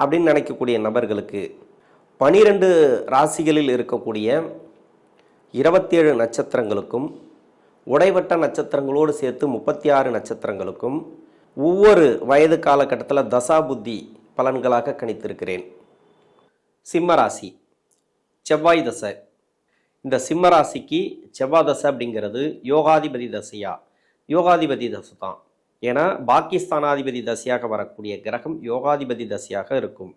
அப்படின்னு நினைக்கக்கூடிய நபர்களுக்கு பனிரெண்டு ராசிகளில் இருக்கக்கூடிய இருபத்தேழு நட்சத்திரங்களுக்கும் உடைவட்ட நட்சத்திரங்களோடு சேர்த்து முப்பத்தி ஆறு நட்சத்திரங்களுக்கும் ஒவ்வொரு வயது காலகட்டத்தில் தசா புத்தி பலன்களாக கணித்திருக்கிறேன். சிம்மராசி செவ்வாய் தசை. இந்த சிம்மராசிக்கு செவ்வாய் தசை அப்படிங்கிறது யோகாதிபதி தசையா? யோகாதிபதி தசை தான் ஏன்னா பாகிஸ்தானாதிபதி தசையாக வரக்கூடிய கிரகம் யோகாதிபதி தசையாக இருக்கும்.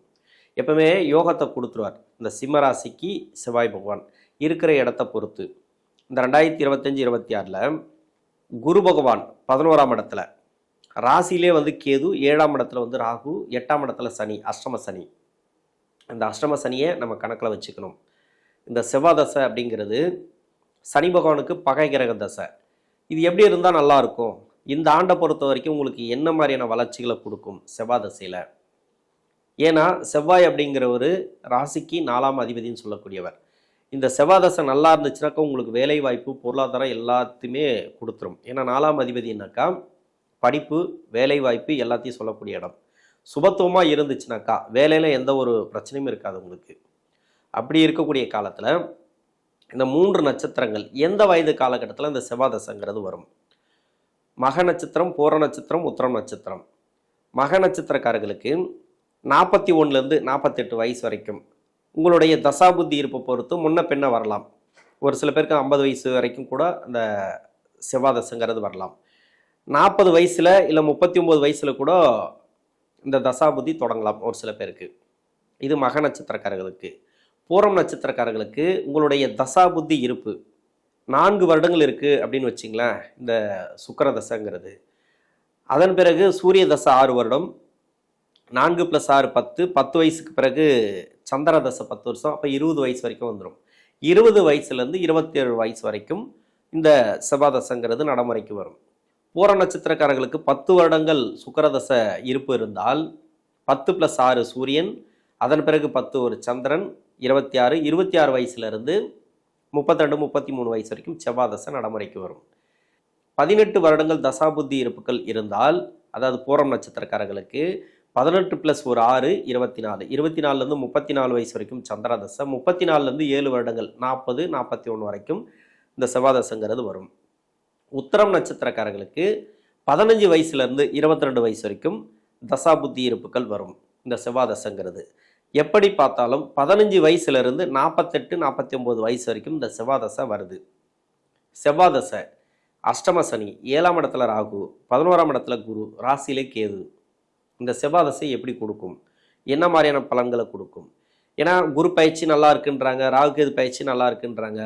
எப்பவுமே யோகத்தை கொடுத்துருவார். இந்த சிம்மராசிக்கு செவ்வாய் பகவான் இருக்கிற இடத்த பொறுத்து. இந்த ரெண்டாயிரத்தி இருபத்தஞ்சி இருபத்தி ஆறில் குரு பகவான் பதினோராம் இடத்துல ராசியிலே வந்து கேது ஏழாம் இடத்துல வந்து ராகு எட்டாம் இடத்துல சனி அஷ்டம சனி. அந்த அஷ்டம சனியை நம்ம கணக்கில் வச்சுக்கணும். இந்த செவ்வாய் தசை அப்படிங்கிறது சனி பகவானுக்கு பகை கிரக தசை. இது எப்படி இருந்தால் நல்லா இருக்கும்? இந்த ஆண்டை பொறுத்த வரைக்கும் உங்களுக்கு என்ன மாதிரியான வளர்ச்சிகளை கொடுக்கும் செவ்வாய் தசையில் ஏன்னா செவ்வாய் அப்படிங்கிறவர் ராசிக்கு நாலாம் அதிபதின்னு சொல்லக்கூடியவர். இந்த செவ்வாதசை நல்லா இருந்துச்சுனாக்கா உங்களுக்கு வேலை வாய்ப்பு பொருளாதாரம் எல்லாத்தையுமே கொடுத்துரும். ஏன்னா நாலாம் அதிபதினாக்கா படிப்பு வேலை வாய்ப்பு எல்லாத்தையும் சொல்லக்கூடிய இடம். சுபத்துவமாக இருந்துச்சுனாக்கா வேலையில் எந்த ஒரு பிரச்சனையும் இருக்காது உங்களுக்கு. அப்படி இருக்கக்கூடிய காலத்தில் இந்த மூன்று நட்சத்திரங்கள் எந்த வயது காலகட்டத்தில் இந்த செவ்வாதசங்கிறது வரும்? மக நட்சத்திரம் பூர நட்சத்திரம் உத்திரம் நட்சத்திரம். மக நட்சத்திரக்காரர்களுக்கு நாற்பத்தி ஒன்றுலேருந்து நாற்பத்தெட்டு வயசு வரைக்கும் உங்களுடைய தசாபுத்தி இருப்பை பொறுத்து முன்ன பின்ன வரலாம். ஒரு சில பேருக்கு ஐம்பது வயசு வரைக்கும் கூட அந்த செவ்வாதசங்கிறது வரலாம். நாற்பது வயசில் இல்லை முப்பத்தி ஒம்பது வயசில் கூட இந்த தசாபுத்தி தொடங்கலாம் ஒரு சில பேருக்கு. இது மக நட்சத்திரக்காரர்களுக்கு. பூரம் நட்சத்திரக்காரர்களுக்கு உங்களுடைய தசாபுத்தி இருப்பு நான்கு வருடங்கள் இருக்குது அப்படின்னு வச்சிங்களேன் இந்த சுக்கர தசைங்கிறது அதன் பிறகு சூரிய தசை ஆறு வருடம் நான்கு ப்ளஸ் ஆறு பத்து பத்து வயசுக்கு பிறகு சந்திர தசை பத்து வருஷம் அப்போ இருபது வயசு வரைக்கும் வந்துடும் இருபது வயசுலேருந்து இருபத்தேழு வயசு வரைக்கும் இந்த செவ்வாதசைங்கிறது நடைமுறைக்கு வரும். பூர நட்சத்திரக்காரர்களுக்கு பத்து வருடங்கள் சுக்கரதசை இருப்பு இருந்தால் பத்து ப்ளஸ் ஆறு சூரியன் அதன் பிறகு பத்து ஒரு சந்திரன் இருபத்தி ஆறு இருபத்தி ஆறு வயசுலேருந்து முப்பத்திரெண்டு முப்பத்தி மூணு வயசு வரைக்கும் செவ்வாய் தசை நடைமுறைக்கு வரும். பதினெட்டு வருடங்கள் தசாபுத்தி இருப்புகள் இருந்தால் அதாவது பூரம் நட்சத்திரக்காரர்களுக்கு பதினெட்டு ப்ளஸ் ஒரு ஆறு இருபத்தி நாலு இருபத்தி நாலுலேருந்து முப்பத்தி நாலு வயசு வரைக்கும் சந்திரதசை முப்பத்தி நாலுலேருந்து ஏழு வருடங்கள் நாற்பது நாற்பத்தி ஒன்று வரைக்கும் இந்த செவ்வாதசங்கிறது வரும். உத்தரம் நட்சத்திரக்காரர்களுக்கு பதினஞ்சு வயசுலேருந்து இருபத்தி ரெண்டு வயசு வரைக்கும் தசாபுத்தி இருப்புகள் வரும். இந்த செவ்வாதசங்கிறது எப்படி பார்த்தாலும் பதினஞ்சு வயசுலேருந்து நாற்பத்தெட்டு நாற்பத்தி ஒம்பது வயசு வரைக்கும் இந்த செவ்வாதசை வருது. செவ்வாதசை அஷ்டம சனி ஏழாம் இடத்துல ராகு பதினோராம் இடத்துல குரு ராசியிலே கேது. இந்த செவ்வாதசை எப்படி கொடுக்கும்? என்ன மாதிரியான பலன்களை கொடுக்கும்? ஏன்னா குரு பயிற்சி நல்லா இருக்குன்றாங்க ராகு கேது பயிற்சி நல்லா இருக்குன்றாங்க.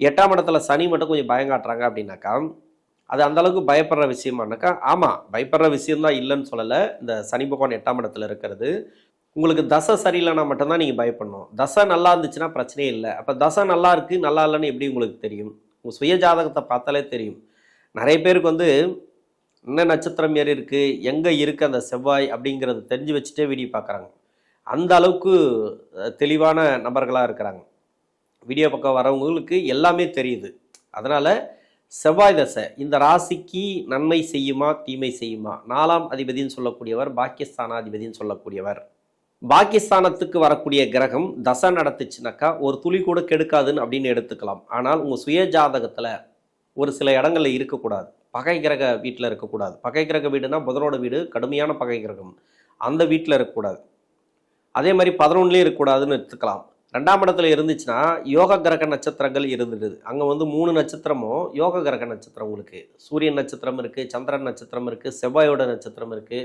எட்டாம் இடத்துல சனி மட்டும் கொஞ்சம் பயங்காட்டுறாங்க அப்படின்னாக்கா அது அந்தளவுக்கு பயப்படுற விஷயமானாக்கா ஆமாம் பயப்படுற விஷயம்தான் இல்லைன்னு சொல்லலை. இந்த சனி பகவான் எட்டாம் இடத்துல இருக்கிறது. உங்களுக்கு தசை சரியில்லைனா மட்டும்தான் நீங்கள் பயப்படணும். தசை நல்லா இருந்துச்சுன்னா பிரச்சனையே இல்லை. அப்போ தசை நல்லா இருக்குது நல்லா இல்லைன்னு எப்படி உங்களுக்கு தெரியும்? உங்கள் சுய ஜாதகத்தை பார்த்தாலே தெரியும். நிறைய பேருக்கு வந்து என்ன நட்சத்திரம் ஏறி இருக்குது எங்கே இருக்குது அந்த செவ்வாய் அப்படிங்கிறத தெரிஞ்சு வச்சுட்டே வீடியோ பார்க்குறாங்க. அந்த அளவுக்கு தெளிவான நபர்களாக இருக்கிறாங்க. வீடியோ பக்கம் வரவங்களுக்கு எல்லாமே தெரியுது. அதனால் செவ்வாய் தசை இந்த ராசிக்கு நன்மை செய்யுமா தீமை செய்யுமா? நாலாம் அதிபதின்னு சொல்லக்கூடியவர் பாக்கியஸ்தானாதிபதினு சொல்லக்கூடியவர். பாகிஸ்தானத்துக்கு வரக்கூடிய கிரகம் தசை நடத்துச்சுனாக்கா ஒரு துளி கூட கெடுக்காதுன்னு அப்படின்னு எடுத்துக்கலாம். ஆனால் உங்கள் சுய ஜாதகத்தில் ஒரு சில இடங்களில் இருக்கக்கூடாது. பகை கிரக வீட்டில் இருக்கக்கூடாது. பகை கிரக வீடுனா புதனோட வீடு கடுமையான பகை கிரகம். அந்த வீட்டில் இருக்கக்கூடாது. அதே மாதிரி பதினொன்றுலேயும் இருக்கக்கூடாதுன்னு எடுத்துக்கலாம். ரெண்டாம் இடத்துல இருந்துச்சுன்னா யோக கிரக நட்சத்திரங்கள் இருந்துடுது அங்கே வந்து மூணு நட்சத்திரமும் யோக கிரக நட்சத்திரம் உங்களுக்கு. சூரியன் நட்சத்திரம் இருக்குது சந்திரன் நட்சத்திரம் இருக்குது செவ்வாயோட நட்சத்திரம் இருக்குது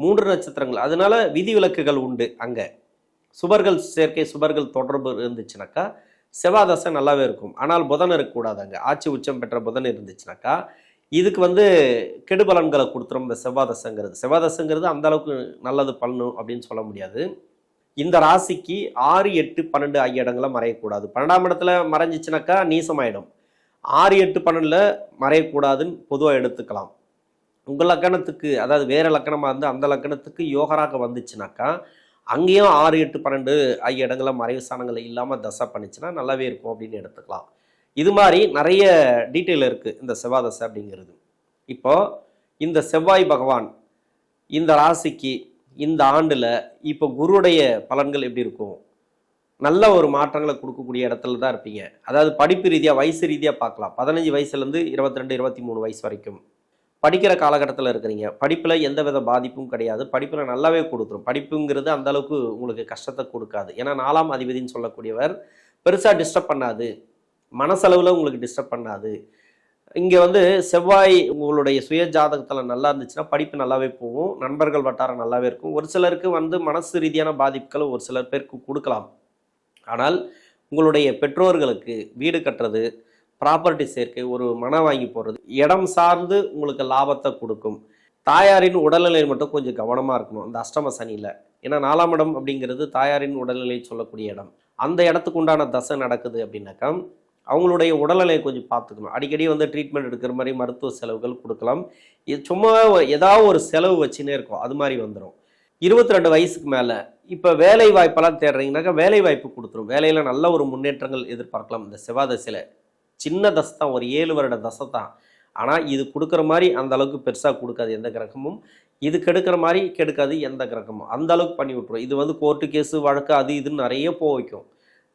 மூன்று நட்சத்திரங்கள். அதனால விதிவிலக்குகள் உண்டு அங்கே. சுபர்கள் சேர்க்கை சுபர்கள் தொடர்பு இருந்துச்சுனாக்கா செவ்வாதசை நல்லாவே இருக்கும். ஆனால் புதன் இருக்கக்கூடாது அங்கே. ஆட்சி உச்சம் பெற்ற புதன் இருந்துச்சுனாக்கா இதுக்கு வந்து கெடுபலன்களை கொடுத்துரும் இந்த செவ்வாதசைங்கிறது. செவ்வாதசைங்கிறது அந்த அளவுக்கு நல்லது பண்ணணும் அப்படின்னு சொல்ல முடியாது. இந்த ராசிக்கு ஆறு எட்டு பன்னெண்டு ஆகிய இடங்களை மறையக்கூடாது. பன்னெண்டாம் இடத்துல மறைஞ்சிச்சுனாக்கா நீசமாயிடும். ஆறு எட்டு பன்னெண்டில் மறையக்கூடாதுன்னு பொதுவாக எடுத்துக்கலாம். உங்கள் லக்கணத்துக்கு அதாவது வேறு லக்கணமாக இருந்து அந்த லக்கணத்துக்கு யோகராக வந்துச்சுனாக்கா அங்கேயும் ஆறு எட்டு பன்னெண்டு ஆகிய இடங்களில் மறைவு ஸ்தானங்கள் இல்லாமல் தசை பண்ணிச்சுன்னா நல்லாவே இருக்கும் அப்படின்னு எடுத்துக்கலாம். இது மாதிரி நிறைய டீட்டெயில் இருக்குது இந்த செவ்வாதசை அப்படிங்கிறது. இப்போது இந்த செவ்வாய் பகவான் இந்த ராசிக்கு இந்த ஆண்டில் இப்போ குருடைய பலன்கள் எப்படி இருக்கும்? நல்ல ஒரு மாற்றங்களை கொடுக்கக்கூடிய இடத்துல தான் இருப்பீங்க. அதாவது படிப்பு ரீதியாக வயசு ரீதியாக பார்க்கலாம். பதினஞ்சு வயசுலேருந்து இருபத்தி ரெண்டு இருபத்தி மூணு வயசு வரைக்கும். படிக்கிற காலகட்டத்தில் இருக்கிறீங்க. படிப்பில் எந்த வித பாதிப்பும் கிடையாது. படிப்பில் நல்லாவே கொடுத்துரும். படிப்புங்கிறது அந்த அளவுக்கு உங்களுக்கு கஷ்டத்தை கொடுக்காது. ஏன்னா நாலாம் அதிபதின்னு சொல்லக்கூடியவர் பெருசாக டிஸ்டர்ப் பண்ணாது. மனசளவில் உங்களுக்கு டிஸ்டர்ப் பண்ணாது. இங்கே வந்து செவ்வாய் உங்களுடைய சுய ஜாதகத்தில் நல்லா இருந்துச்சுன்னா படிப்பு நல்லாவே போகும். நண்பர்கள் வட்டாரம் நல்லாவே இருக்கும். ஒரு சிலருக்கு வந்து மனசு ரீதியான பாதிப்புகளை ஒரு சிலர் பேருக்கு கொடுக்கலாம். ஆனால் உங்களுடைய பெற்றோர்களுக்கு வீடு கட்டுறது ப்ராப்பர்ட்டி சேர்க்கை ஒரு மனம் வாங்கி போடுறது இடம் சார்ந்து உங்களுக்கு லாபத்தை கொடுக்கும். தாயாரின் உடல்நிலை மட்டும் கொஞ்சம் கவனமாக இருக்கணும். அந்த அஷ்டம சனியில். ஏன்னா நாலாம் இடம் அப்படிங்கிறது தாயாரின் உடல்நிலை சொல்லக்கூடிய இடம். அந்த இடத்துக்கு உண்டான தசை நடக்குது அப்படின்னாக்கா அவங்களுடைய உடல்நிலையை கொஞ்சம் பார்த்துக்கணும். அடிக்கடி வந்து ட்ரீட்மெண்ட் எடுக்கிற மாதிரி மருத்துவ செலவுகள் கொடுக்கலாம். இது சும்மா ஏதாவது ஒரு செலவு வச்சுன்னே இருக்கும். அது மாதிரி வந்துடும் இருபத்தி ரெண்டு வயசுக்கு மேலே. இப்போ வேலை வாய்ப்பெல்லாம் தேடுறீங்கன்னாக்கா வேலை வாய்ப்பு கொடுத்துரும். வேலையில் நல்ல ஒரு முன்னேற்றங்கள் எதிர்பார்க்கலாம். இந்த செவ்வாதசையில் சின்ன தசை தான் ஒரு ஏழு வருட தசை தான். ஆனால் இது கொடுக்குற மாதிரி அந்த அளவுக்கு பெருசாக கொடுக்காது எந்த கிரகமும். இது கெடுக்கிற மாதிரி கெடுக்காது எந்த கிரகமும். அந்த அளவுக்கு பண்ணி விட்ருவோம் இது வந்து கோர்ட்டு கேஸு வழக்கு அது இதுன்னு நிறைய போக வைக்கும்.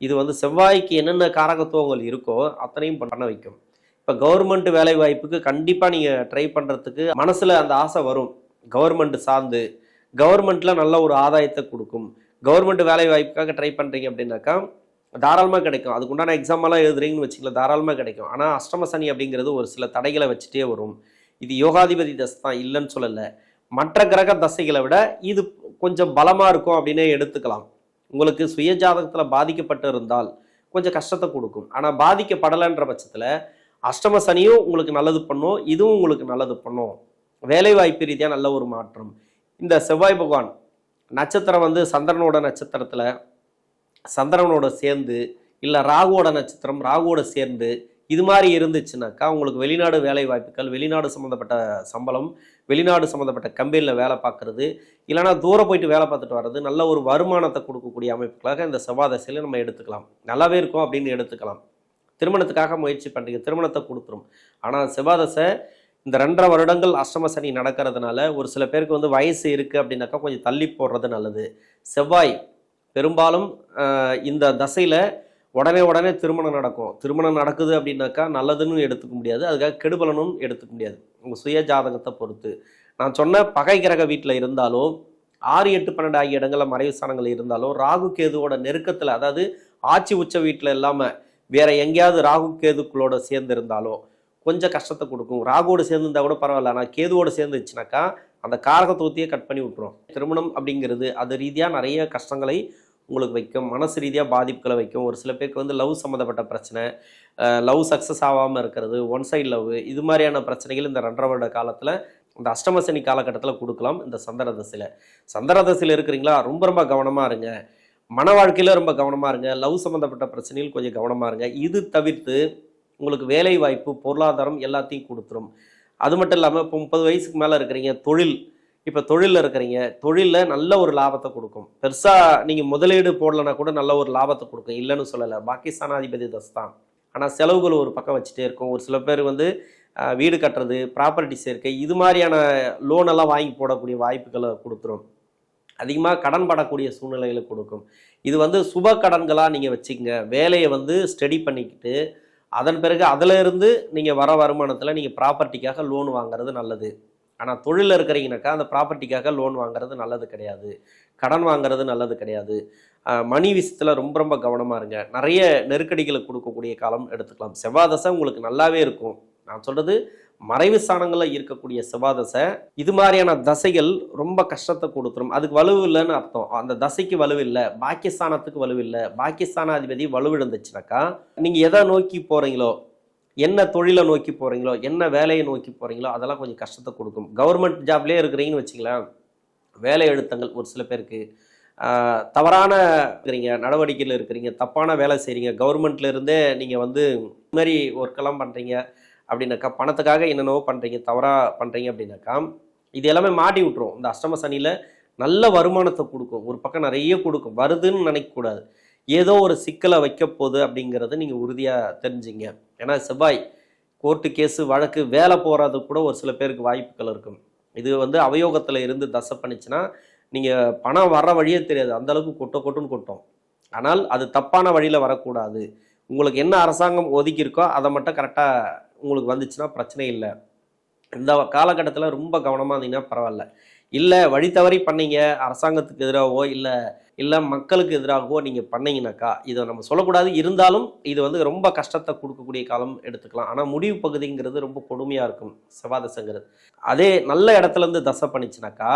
இது வந்து செவ்வாய்க்கு என்னென்ன காரகத்துவங்கள் இருக்கோ அத்தனையும் பண்ண வைக்கும். இப்போ கவர்மெண்ட் வேலை வாய்ப்புக்கு கண்டிப்பாக நீங்கள் ட்ரை பண்ணுறதுக்கு மனசில் அந்த ஆசை வரும். கவர்மெண்ட் சார்ந்து. கவர்மெண்ட்டில் நல்ல ஒரு ஆதாயத்தை கொடுக்கும். கவர்மெண்ட் வேலை வாய்ப்புக்காக ட்ரை பண்ணுறீங்க அப்படின்னாக்கா தாராளமாக கிடைக்கும். அதுக்குண்டான எக்ஸாம் எல்லாம் எழுதுறீங்கன்னு வச்சுக்கல தாராளமாக கிடைக்கும். ஆனால் அஷ்டம சனி அப்படிங்கிறது ஒரு சில தடைகளை வச்சுட்டே வரும். இது யோகாதிபதி தசை தான் இல்லைன்னு சொல்லலை. மற்ற கிரக தசைகளை விட இது கொஞ்சம் பலமாக இருக்கும் அப்படின்னே எடுத்துக்கலாம். உங்களுக்கு சுய ஜாதகத்தில் பாதிக்கப்பட்டு இருந்தால் கொஞ்சம் கஷ்டத்தை கொடுக்கும். ஆனால் பாதிக்கப்படலைன்ற பட்சத்தில் அஷ்டம சனியும் உங்களுக்கு நல்லது பண்ணும் இதுவும் உங்களுக்கு நல்லது பண்ணும். வேலை வாய்ப்பு ரீதியாக நல்ல ஒரு மாற்றம். இந்த செவ்வாய் பகவான் நட்சத்திரம் வந்து சந்திரனோட நட்சத்திரத்தில் சந்திரனோட சேர்ந்து இல்லை ராகுவோட நட்சத்திரம் ராகுவோட சேர்ந்து இது மாதிரி இருந்துச்சுனாக்கா உங்களுக்கு வெளிநாடு வேலை வாய்ப்புகள் வெளிநாடு சம்மந்தப்பட்ட சம்பளம் வெளிநாடு சம்மந்தப்பட்ட கம்பெனியில் வேலை பார்க்குறது இல்லைனா தூரம் போயிட்டு வேலை பார்த்துட்டு வர்றது நல்ல ஒரு வருமானத்தை கொடுக்கக்கூடிய அமைப்புகளாக இந்த செவ்வாதசையில் நம்ம எடுத்துக்கலாம். நல்லாவே இருக்கும் அப்படின்னு எடுத்துக்கலாம். திருமணத்துக்காக முயற்சி பண்ணுறீங்க திருமணத்தை கொடுத்துரும். ஆனால் செவ்வாதசை இந்த ரெண்டரை வருடங்கள் அஷ்டம சனி நடக்கிறதுனால ஒரு சில பேருக்கு வந்து வயசு இருக்குது அப்படின்னாக்கா கொஞ்சம் தள்ளி போடுறது நல்லது. செவ்வாய் பெரும்பாலும் இந்த தசையில் உடனே உடனே திருமணம் நடக்கும். திருமணம் நடக்குது அப்படின்னாக்கா நல்லதுன்னு எடுத்துக்க முடியாது. அதுக்காக கெடுபலனும் எடுத்துக்க முடியாது. உங்கள் சுய ஜாதகத்தை பொறுத்து. நான் சொன்ன பகை கிரக வீட்டில் இருந்தாலும் ஆறு எட்டு பன்னெண்டு ஆகிய இடங்களில் மறைவு ஸ்தானங்கள் இருந்தாலும் ராகு கேதுவோட நெருக்கத்தில் அதாவது ஆட்சி உச்ச வீட்டில் இல்லாமல் வேற எங்கேயாவது ராகு கேதுக்களோட சேர்ந்து இருந்தாலோ கொஞ்சம் கஷ்டத்தை கொடுக்கும். ராகுவோடு சேர்ந்து இருந்தால் கூட பரவாயில்ல. ஆனால் கேதுவோடு சேர்ந்துச்சுனாக்கா அந்த காரகத்துவத்தையே கட் பண்ணி விட்டுரும். திருமணம் அப்படிங்கிறது அது ரீதியாக நிறைய கஷ்டங்களை உங்களுக்கு வைக்கும் மனசு ரீதியாக பாதிப்புகளை வைக்கும். ஒரு சில பேருக்கு வந்து லவ் சம்மந்தப்பட்ட பிரச்சனை லவ் சக்ஸஸ் ஆகாமல் இருக்கிறது ஒன் சைட் லவ் இது மாதிரியான பிரச்சனைகள் இந்த ரெண்டரை வருட காலத்தில் இந்த அஷ்டமசனி காலகட்டத்தில் கொடுக்கலாம் இந்த சந்திர தசையில். சந்திர தசையில் இருக்கிறீங்களா? ரொம்ப ரொம்ப கவனமாக இருங்க. மன வாழ்க்கையில் ரொம்ப கவனமாக இருங்க. லவ் சம்மந்தப்பட்ட பிரச்சனைகள் கொஞ்சம் கவனமாக இருங்க. இது தவிர்த்து உங்களுக்கு வேலை வாய்ப்பு பொருளாதாரம் எல்லாத்தையும் கொடுத்துரும். அது மட்டும் இல்லாமல் இப்போ முப்பது வயசுக்கு மேலே இருக்கிறீங்க தொழில் இப்போ தொழிலில் இருக்கிறீங்க தொழிலில் நல்ல ஒரு லாபத்தை கொடுக்கும். பெருசாக நீங்கள் முதலீடு போடலைன்னா கூட நல்ல ஒரு லாபத்தை கொடுக்கும். இல்லைன்னு சொல்லலை. பாகிஸ்தானாதிபதி தஸ் தான். ஆனால் செலவுகள் ஒரு பக்கம் வச்சுட்டே இருக்கும். ஒரு சில பேர் வந்து வீடு கட்டுறது ப்ராப்பர்ட்டி சேர்க்கை இது மாதிரியான லோன் எல்லாம் வாங்கி போடக்கூடிய வாய்ப்புகளை கொடுத்துரும். அதிகமாக கடன் படக்கூடிய சூழ்நிலைகளை கொடுக்கும். இது வந்து சுப கடன்களாக நீங்கள் வச்சுக்கங்க. வேலையை வந்து ஸ்டடி பண்ணிக்கிட்டு அதன் பிறகு அதிலிருந்து நீங்கள் வர வருமானத்தில் நீங்கள் ப்ராப்பர்ட்டிக்காக லோன் வாங்குறது நல்லது. ஆனால் தொழிலில் இருக்கிறீங்கனாக்கா அந்த ப்ராப்பர்ட்டிக்காக லோன் வாங்குறது நல்லது கிடையாது. கடன் வாங்குறது நல்லது கிடையாது. மணி விஷயத்தில் ரொம்ப ரொம்ப கவனமாக இருங்க. நிறைய நெருக்கடிகளை கொடுக்கக்கூடிய காலம் எடுத்துக்கலாம். செவ்வாதசை உங்களுக்கு நல்லாவே இருக்கும். நான் சொல்கிறது மறைவு ஸ்தானங்களில் இருக்கக்கூடிய செவ்வாதசை இது மாதிரியான தசைகள் ரொம்ப கஷ்டத்தை கொடுத்துரும். அதுக்கு வலுவு இல்லைன்னு அர்த்தம். அந்த தசைக்கு வலுவில்லை பாக்கியஸ்தானத்துக்கு வலுவில்லை பாக்கியஸ்தானாதிபதி வலுவிழந்துச்சுனாக்கா நீங்கள் எதை நோக்கி போகிறீங்களோ என்ன தொழிலை நோக்கி போகிறீங்களோ என்ன வேலையை நோக்கி போகிறீங்களோ அதெல்லாம் கொஞ்சம் கஷ்டத்தை கொடுக்கும். கவர்மெண்ட் ஜாப்லேயே இருக்கிறீங்கன்னு வச்சுங்களேன் வேலை அழுத்தங்கள் ஒரு சில பேருக்கு தவறான இருக்கிறீங்க நடவடிக்கையில் இருக்கிறீங்க தப்பான வேலை செய்கிறீங்க கவர்மெண்ட்ல இருந்தே நீங்கள் வந்து இது மாதிரி ஒர்க்கெல்லாம் பண்ணுறீங்க அப்படின்னாக்கா பணத்துக்காக என்னென்னவோ பண்ணுறீங்க தவறாக பண்ணுறீங்க அப்படின்னாக்கா இது எல்லாமே மாட்டி விட்டுரும். இந்த அஷ்டம சனியில் நல்ல வருமானத்தை கொடுக்கும். ஒரு பக்கம் நிறைய கொடுக்கும். வருதுன்னு நினைக்கக்கூடாது. ஏதோ ஒரு சிக்கலை வைக்க போகுது அப்படிங்கிறத நீங்கள் உறுதியாக தெரிஞ்சுங்க. ஏன்னா செவ்வாய் கோர்ட்டு கேஸு வழக்கு வேலை போகிறது கூட ஒரு சில பேருக்கு வாய்ப்புகள் இருக்கும். இது வந்து அவயோகத்தில் இருந்து தசை பண்ணிச்சுன்னா நீங்கள் பணம் வர்ற வழியே தெரியாது. அந்தளவுக்கு கொட்ட கொட்டுன்னு கொட்டும். ஆனால் அது தப்பான வழியில் வரக்கூடாது. உங்களுக்கு என்ன அரசாங்கம் ஒதுக்கியிருக்கோ அதை மட்டும் கரெக்டாக உங்களுக்கு வந்துச்சுன்னா பிரச்சனை இல்லை. இந்த காலகட்டத்தில் ரொம்ப கவனமாக இருந்தீங்கன்னா பரவாயில்ல. இல்லை வழி தவறி பண்ணீங்க அரசாங்கத்துக்கு எதிராகவோ இல்லை இல்லை மக்களுக்கு எதிராகவோ நீங்கள் பண்ணீங்கனாக்கா இதை நம்ம சொல்லக்கூடாது. இருந்தாலும் இது வந்து ரொம்ப கஷ்டத்தை கொடுக்கக்கூடிய காலம் எடுத்துக்கலாம். ஆனால் முடிவு பகுதிங்கிறது ரொம்ப கொடுமையாக இருக்கும். செவ்வாதசங்கிறது. அதே நல்ல இடத்துல இருந்து தசை பண்ணிச்சுனாக்கா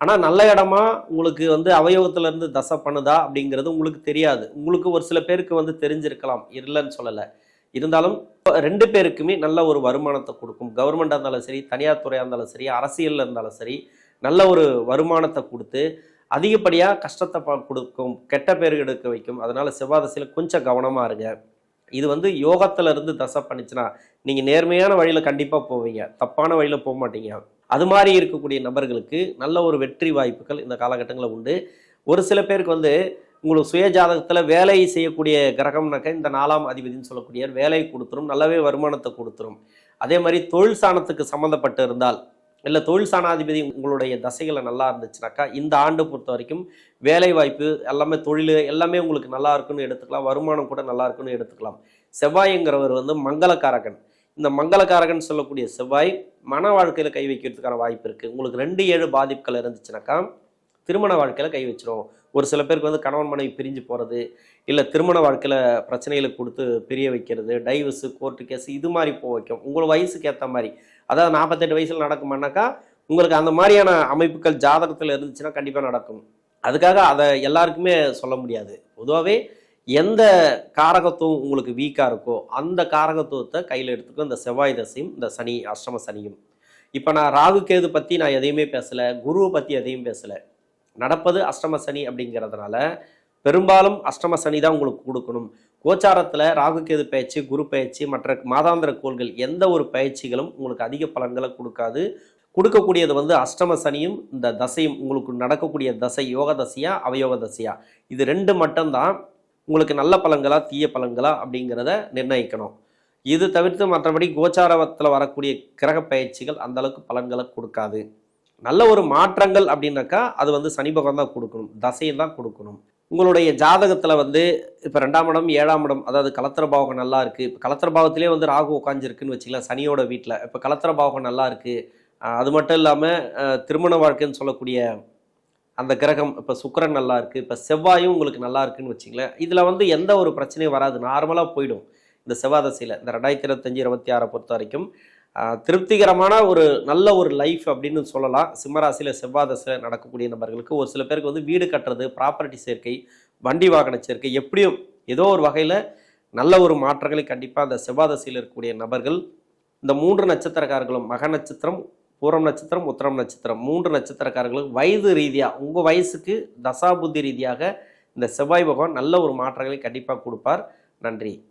ஆனால் நல்ல இடமா உங்களுக்கு வந்து அவயோகத்துல இருந்து தசை பண்ணுதா அப்படிங்கிறது உங்களுக்கு தெரியாது. உங்களுக்கு ஒரு சில பேருக்கு வந்து தெரிஞ்சிருக்கலாம். இல்லைன்னு சொல்லலை. இருந்தாலும் ரெண்டு பேருக்குமே நல்ல ஒரு வருமானத்தை கொடுக்கும். கவர்மெண்டாக இருந்தாலும் சரி தனியார் துறையாக இருந்தாலும் சரி அரசியலில் இருந்தாலும் சரி நல்ல ஒரு வருமானத்தை கொடுத்து அதிகப்படியாக கஷ்டத்தை ப- கொடுக்கும் கெட்ட பேர் எடுக்க வைக்கும். அதனால் செவ்வாதசையில் கொஞ்சம் கவனமாக இருங்க. இது வந்து யோகத்திலிருந்து தசை பண்ணிச்சுன்னா நீங்கள் நேர்மையான வழியில் கண்டிப்பாக போவீங்க. தப்பான வழியில் போக மாட்டீங்க. அது மாதிரி இருக்கக்கூடிய நபர்களுக்கு நல்ல ஒரு வெற்றி வாய்ப்புகள் இந்த காலகட்டங்களில் உண்டு. ஒரு சில பேருக்கு வந்து உங்களுக்கு சுய ஜாதகத்தில் வேலை செய்யக்கூடிய கிரகம்னாக்க இந்த நாலாம் அதிபதினு சொல்லக்கூடிய வேலையை கொடுத்துரும் நல்லாவே வருமானத்தை கொடுத்துரும். அதே மாதிரி தொழில் சாணத்துக்கு சம்மந்தப்பட்டு இருந்தால் இல்லை தொழில் சாணாதிபதி உங்களுடைய தசைகளை நல்லா இருந்துச்சுனாக்கா இந்த ஆண்டு பொறுத்த வரைக்கும் வேலை வாய்ப்பு எல்லாமே தொழில் எல்லாமே உங்களுக்கு நல்லா இருக்குன்னு எடுத்துக்கலாம். வருமானம் கூட நல்லா இருக்குன்னு எடுத்துக்கலாம். செவ்வாய்ங்கிறவர் வந்து மங்களக்காரகன். இந்த மங்களக்காரகன் சொல்லக்கூடிய செவ்வாய் மன வாழ்க்கையில் கை வைக்கிறதுக்கான வாய்ப்பு இருக்குது உங்களுக்கு ரெண்டு ஏழு பாதிப்புகள் இருந்துச்சுனாக்கா திருமண வாழ்க்கையில் கை வச்சிரும். ஒரு சில பேருக்கு வந்து கணவன் மனைவி பிரிஞ்சு போகிறது இல்லை திருமண வாழ்க்கையில் பிரச்சனைகளை கொடுத்து பிரிய வைக்கிறது டைவர்ஸு கோர்ட்டு கேஸு இது மாதிரி போக வைக்கும். உங்கள் வயசுக்கு ஏற்ற மாதிரி அதாவது நாற்பத்தெட்டு வயசில் நடக்குமானாக்கா உங்களுக்கு அந்த மாதிரியான அமைப்புகள் ஜாதகத்தில் இருந்துச்சுன்னா கண்டிப்பாக நடக்கும். அதுக்காக அதை எல்லாருக்குமே சொல்ல முடியாது. பொதுவாகவே எந்த காரகத்துவம் உங்களுக்கு வீக்காக இருக்கோ அந்த காரகத்துவத்தை கையில் எடுத்துக்கோ. இந்த செவ்வாய் தசையும் இந்த சனி அஷ்டம சனியும். இப்போ நான் ராகு கேது பற்றி நான் எதையுமே பேசலை குருவை பற்றி எதையும் பேசலை. நடப்பது அஷ்டம சனி அப்படிங்கிறதுனால பெரும்பாலும் அஷ்டம சனி தான் உங்களுக்கு கொடுக்கணும். கோச்சாரத்தில் ராகு கேது பயிற்சி குரு பயிற்சி மற்ற மாதாந்திர கோள்கள் எந்த ஒரு பயிற்சிகளும் உங்களுக்கு அதிக பலன்களை கொடுக்காது. கொடுக்கக்கூடியது வந்து அஷ்டம சனியும் இந்த தசையும் உங்களுக்கு நடக்கக்கூடிய தசை யோக தசையா அவயோக தசையா? இது ரெண்டு மட்டும்தான். உங்களுக்கு நல்ல பலன்களா தீய பலன்களா அப்படிங்கிறத நிர்ணயிக்கணும். இது தவிர்த்து மற்றபடி கோச்சாரத்தில் வரக்கூடிய கிரக பயிற்சிகள் அந்த அளவுக்கு பலன்களை கொடுக்காது. நல்ல ஒரு மாற்றங்கள் அப்படின்னாக்கா அது வந்து சனி பகவான் தான் கொடுக்கணும். தசையும் தான் கொடுக்கணும். உங்களுடைய ஜாதகத்தில் வந்து இப்போ ரெண்டாம் இடம் ஏழாம் இடம் அதாவது கலத்திர பாவகம் நல்லா இருக்குது இப்போ கலத்திர பாவத்திலே வந்து ராகு உட்காந்துருக்குன்னு வச்சுக்கலாம் சனியோட வீட்டில் இப்போ கலத்திர பாவகம் நல்லா இருக்குது அது மட்டும் இல்லாமல் திருமண வாழ்க்கைன்னு சொல்லக்கூடிய அந்த கிரகம் இப்போ சுக்கரன் நல்லா இருக்குது இப்போ செவ்வாயும் உங்களுக்கு நல்லா இருக்குன்னு வச்சுங்களேன் இதில் வந்து எந்த ஒரு பிரச்சனையும் வராது. நார்மலாக போயிடும். இந்த செவ்வாதசையில் இந்த ரெண்டாயிரத்தி இருபத்தஞ்சி இருபத்தி ஆறை பொறுத்த வரைக்கும். திருப்திகரமான ஒரு நல்ல ஒரு லைஃப் அப்படின்னு சொல்லலாம். சிம்மராசியில் செவ்வாதசை நடக்கக்கூடிய நபர்களுக்கு ஒரு சில பேருக்கு வந்து வீடு கட்டுறது ப்ராப்பர்ட்டி சேர்க்கை வண்டி வாகன சேர்க்கை எப்படியும் ஏதோ ஒரு வகையில் நல்ல ஒரு மாற்றங்களை கண்டிப்பாக அந்த செவ்வாதசியில் இருக்கக்கூடிய நபர்கள் இந்த மூன்று நட்சத்திரக்காரர்களும் மக நட்சத்திரம் பூரம் நட்சத்திரம் உத்தரம் நட்சத்திரம் மூன்று நட்சத்திரக்காரர்களும் வயது ரீதியாக உங்கள் வயசுக்கு தசாபுத்தி ரீதியாக இந்த செவ்வாய் பகவான் நல்ல ஒரு மாற்றங்களை கண்டிப்பாக கொடுப்பார். நன்றி.